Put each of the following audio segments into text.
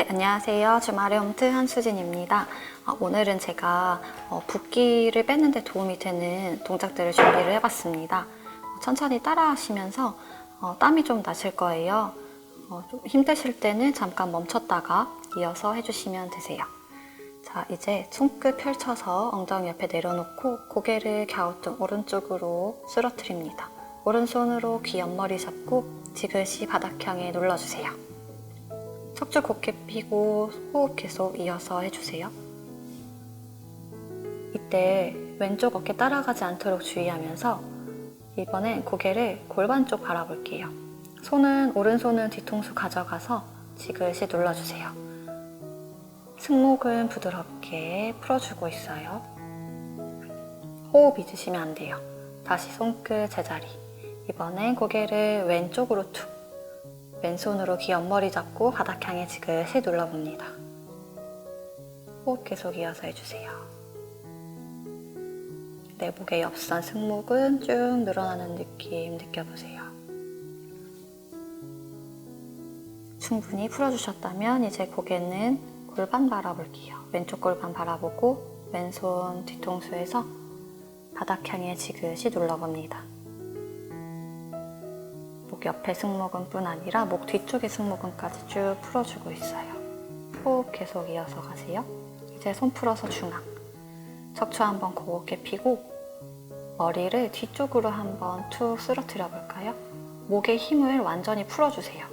네, 안녕하세요. 주말의 홈트 한수진입니다. 어, 오늘은 제가 어, 붓기를 빼는데 도움이 되는 동작들을 준비를 해봤습니다. 어, 천천히 따라하시면서 어, 땀이 좀 나실 거예요. 힘드실 때는 잠깐 멈췄다가 이어서 해주시면 되세요. 자, 이제 손끝 펼쳐서 엉덩이 옆에 내려놓고 고개를 갸우뚱 오른쪽으로 쓰러뜨립니다. 오른손으로 귀 옆머리 잡고 지그시 바닥 향해 눌러주세요. 척추 곧게 펴고 호흡 계속 이어서 해주세요. 이때 왼쪽 어깨 따라가지 않도록 주의하면서 이번엔 고개를 골반 쪽 바라볼게요. 손은 오른손은 뒤통수 가져가서 지그시 눌러주세요. 승모근 부드럽게 풀어주고 있어요. 호흡 잊으시면 안 돼요. 다시 손끝 제자리. 이번엔 고개를 왼쪽으로 툭. 왼손으로 귀 옆머리 잡고 바닥 향해 지그시 눌러봅니다. 호흡 계속 이어서 해주세요. 내 목의 옆선 승모근 쭉 늘어나는 느낌 느껴보세요. 충분히 풀어주셨다면 이제 고개는 골반 바라볼게요. 왼쪽 골반 바라보고 왼손 뒤통수에서 바닥 향해 지그시 눌러봅니다. 목 옆에 승모근뿐 아니라 목 뒤쪽의 승모근까지 쭉 풀어주고 있어요. 호흡 계속 이어서 가세요. 이제 손 풀어서 중앙. 척추 한번 곱게 펴고 머리를 뒤쪽으로 한번 툭 쓰러뜨려 볼까요? 목의 힘을 완전히 풀어주세요.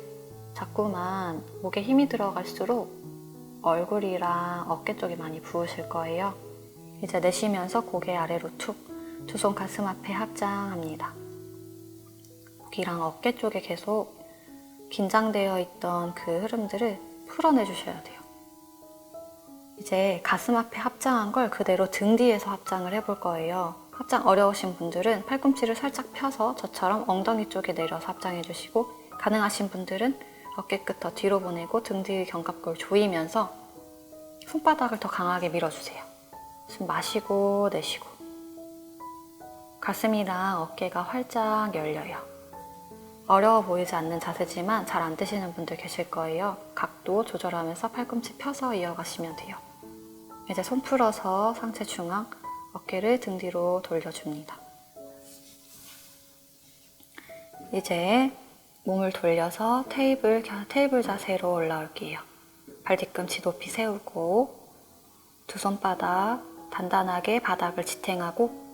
자꾸만 목에 힘이 들어갈수록 얼굴이랑 어깨 쪽이 많이 부으실 거예요. 이제 내쉬면서 고개 아래로 툭, 두 손 가슴 앞에 합장합니다. 목이랑 어깨 쪽에 계속 긴장되어 있던 그 흐름들을 풀어내 주셔야 돼요. 이제 가슴 앞에 합장한 걸 그대로 등 뒤에서 합장을 해볼 거예요. 합장 어려우신 분들은 팔꿈치를 살짝 펴서 저처럼 엉덩이 쪽에 내려서 합장해 주시고 가능하신 분들은 어깨 끝 더 뒤로 보내고 등뒤 견갑골 조이면서 손바닥을 더 강하게 밀어주세요. 숨 마시고 내쉬고 가슴이랑 어깨가 활짝 열려요. 어려워 보이지 않는 자세지만 잘안 되시는 분들 계실 거예요. 각도 조절하면서 팔꿈치 펴서 이어가시면 돼요. 이제 손 풀어서 상체 중앙, 어깨를 등 뒤로 돌려줍니다. 이제 몸을 돌려서 테이블, 테이블 자세로 올라올게요. 발 뒤꿈치 높이 세우고 두 손바닥 단단하게 바닥을 지탱하고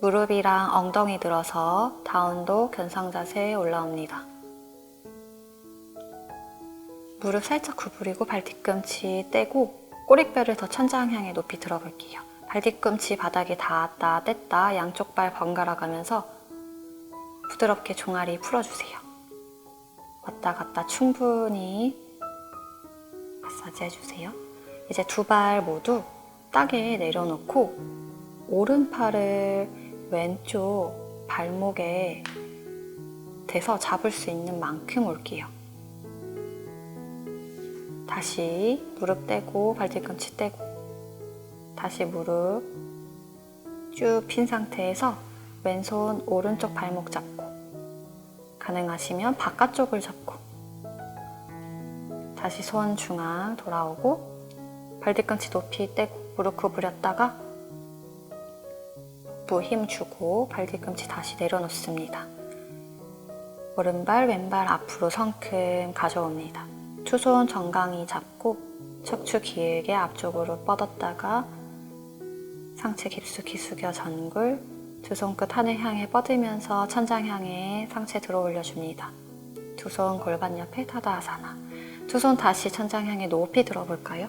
무릎이랑 엉덩이 들어서 다운도 견상 자세에 올라옵니다. 무릎 살짝 구부리고 발 뒤꿈치 떼고 꼬리뼈를 더 천장 향해 높이 들어볼게요. 발 뒤꿈치 바닥에 닿았다 뗐다 양쪽 발 번갈아 가면서 부드럽게 종아리 풀어주세요. 왔다 갔다 충분히 마사지 해주세요. 이제 두 발 모두 땅에 내려놓고 오른팔을 왼쪽 발목에 대서 잡을 수 있는 만큼 올게요. 다시 무릎 떼고 발뒤꿈치 떼고 다시 무릎 쭉 핀 상태에서 왼손 오른쪽 발목 잡고 가능하시면 바깥쪽을 잡고 다시 손 중앙 돌아오고 발뒤꿈치 높이 떼고 무릎 구부렸다가 복부 힘 주고 발 뒤꿈치 다시 내려놓습니다. 오른발 왼발 앞으로 성큼 가져옵니다. 두 손 정강이 잡고 척추 길게 앞쪽으로 뻗었다가 상체 깊숙이 숙여 전굴 두 손끝 하늘 향해 뻗으면서 천장 향해 상체 들어 올려줍니다. 두 손 골반 옆에 타다아사나 두 손 다시 천장 향해 높이 들어볼까요?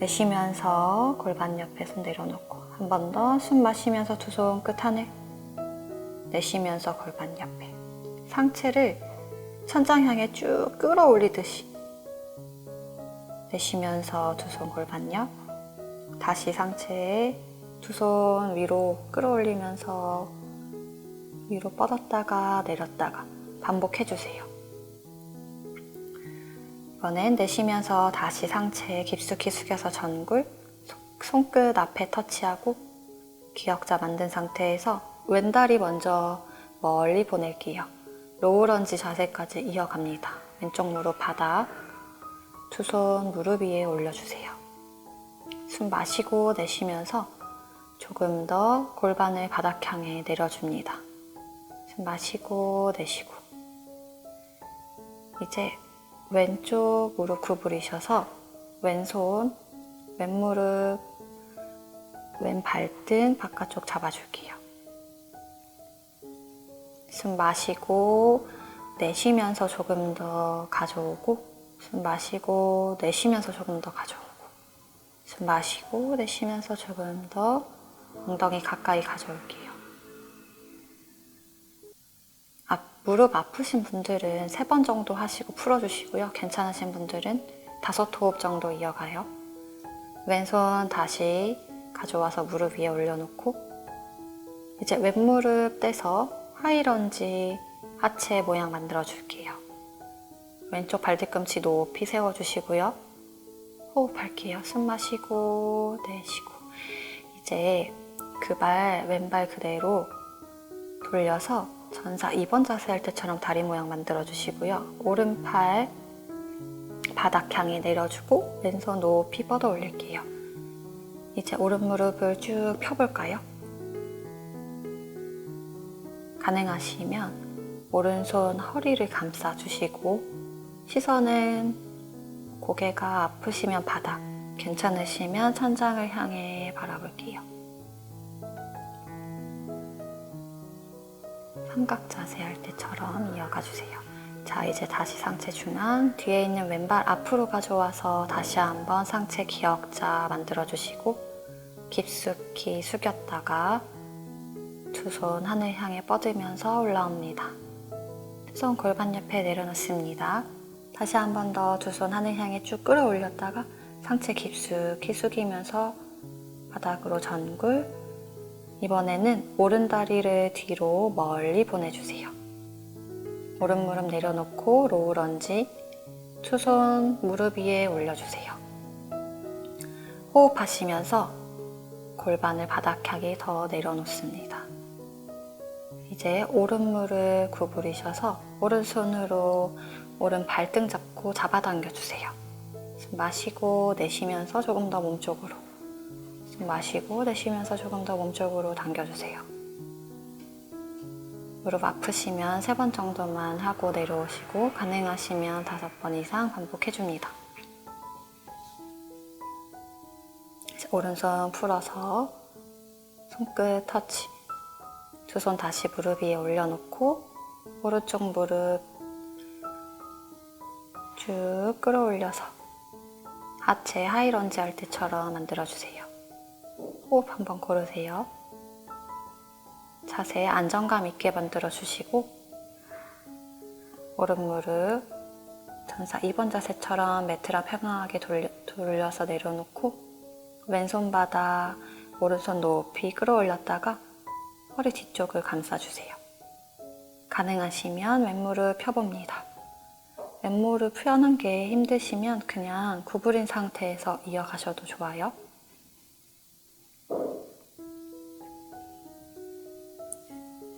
내쉬면서 골반 옆에 손 내려놓고 한 번 더 숨 마시면서 두 손 끝 하늘 내쉬면서 골반 옆에 상체를 천장 향해 쭉 끌어올리듯이 내쉬면서 두 손 골반 옆 다시 상체에 두 손 위로 끌어올리면서 위로 뻗었다가 내렸다가 반복해주세요. 이번엔 내쉬면서 다시 상체 깊숙이 숙여서 전굴, 손끝 앞에 터치하고 기역자 만든 상태에서 왼다리 먼저 멀리 보낼게요. 로우런지 자세까지 이어갑니다. 왼쪽 무릎 바닥, 두 손 무릎 위에 올려주세요. 숨 마시고 내쉬면서 조금 더 골반을 바닥 향해 내려줍니다. 숨 마시고 내쉬고. 이제 왼쪽 무릎 구부리셔서 왼손, 왼무릎, 왼 발등 바깥쪽 잡아줄게요. 숨 마시고 내쉬면서 조금 더 가져오고 숨 마시고 내쉬면서 조금 더 가져오고 숨 마시고 내쉬면서 조금 더 엉덩이 가까이 가져올게요. 앞, 무릎 아프신 분들은 세 번 정도 하시고 풀어주시고요. 괜찮으신 분들은 다섯 호흡 정도 이어가요. 왼손 다시 가져와서 무릎 위에 올려놓고 이제 왼무릎 떼서 하이런지 하체 모양 만들어 줄게요. 왼쪽 발 뒤꿈치 높이 세워주시고요. 호흡할게요. 숨 마시고 내쉬고 이제 그 발 왼발 그대로 돌려서 전사 2번 자세 할 때처럼 다리 모양 만들어 주시고요. 오른팔 바닥 향해 내려주고 왼손 높이 뻗어 올릴게요. 이제 오른 무릎을 쭉 펴볼까요? 가능하시면 오른손 허리를 감싸 주시고 시선은 고개가 아프시면 바닥, 괜찮으시면 천장을 향해 바라볼게요. 삼각 자세 할 때처럼 이어가 주세요. 자, 이제 다시 상체 중앙, 뒤에 있는 왼발 앞으로 가져와서 다시 한번 상체 기역자 만들어 주시고 깊숙이 숙였다가 두 손 하늘 향해 뻗으면서 올라옵니다. 두손 골반 옆에 내려놓습니다. 다시 한 번 더 두 손 하늘 향해 쭉 끌어올렸다가 상체 깊숙이 숙이면서 바닥으로 전굴. 이번에는 오른 다리를 뒤로 멀리 보내주세요. 오른 무릎 내려놓고 로우 런지. 두 손 무릎 위에 올려주세요. 호흡하시면서 골반을 바닥 향해 더 내려놓습니다. 이제 오른 무릎 구부리셔서 오른손으로 오른 발등 잡고 잡아당겨 주세요. 숨 마시고 내쉬면서 조금 더 몸쪽으로. 숨 마시고 내쉬면서 조금 더 몸쪽으로 당겨주세요. 무릎 아프시면 세번 정도만 하고 내려오시고 가능하시면 다섯 번 이상 반복해줍니다. 오른손 풀어서 손끝 터치. 두 손 다시 무릎 위에 올려놓고 오른쪽 무릎 쭉 끌어올려서 하체 하이런지 할 때처럼 만들어주세요. 호흡 한번 고르세요. 자세 안정감 있게 만들어 주시고 오른 무릎 전사 2번 자세처럼 매트라 평평하게 돌려, 돌려 서 내려놓고 왼손 바닥 오른손 높이 끌어올렸다가 허리 뒤쪽을 감싸주세요. 가능하시면 왼무릎 펴봅니다. 왼무릎 펴는 게 힘드시면 그냥 구부린 상태에서 이어가셔도 좋아요.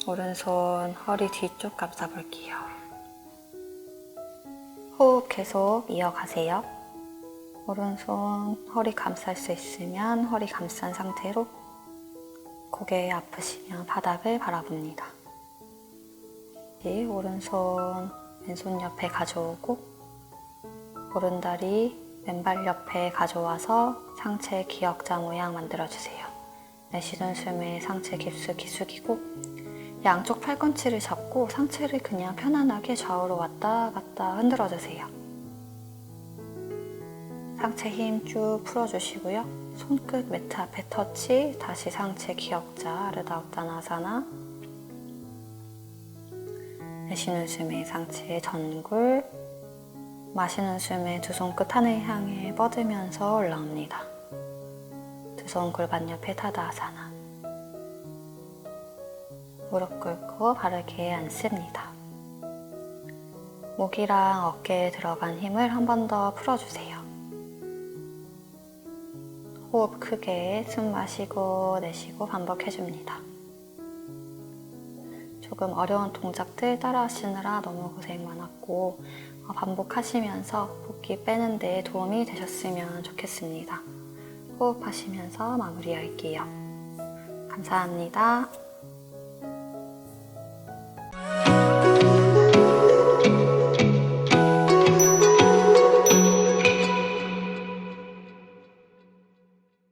오른손 허리 뒤쪽 감싸볼게요. 호흡 계속 이어가세요. 오른손 허리 감쌀 수 있으면 허리 감싼 상태로 고개 아프시면 바닥을 바라봅니다. 오른손 왼손 옆에 가져오고 오른다리 왼발 옆에 가져와서 상체 기역자 모양 만들어주세요. 내쉬는 숨에 상체 깊숙이 숙이고 양쪽 팔꿈치를 잡고 상체를 그냥 편안하게 좌우로 왔다 갔다 흔들어 주세요. 상체 힘 쭉 풀어주시고요. 손끝 매트 앞에 터치, 다시 상체 기역자, 아르다우타나사나 내쉬는 숨에 상체 전굴, 마시는 숨에 두 손끝 하늘 향해 뻗으면서 올라옵니다. 두 손 골반 옆에 타다아사나. 무릎 꿇고 바르게 앉습니다. 목이랑 어깨에 들어간 힘을 한 번 더 풀어주세요. 호흡 크게 숨 마시고 내쉬고 반복해줍니다. 조금 어려운 동작들 따라 하시느라 너무 고생 많았고 어, 반복하시면서 붓기 빼는 데 도움이 되셨으면 좋겠습니다. 호흡하시면서 마무리할게요. 감사합니다.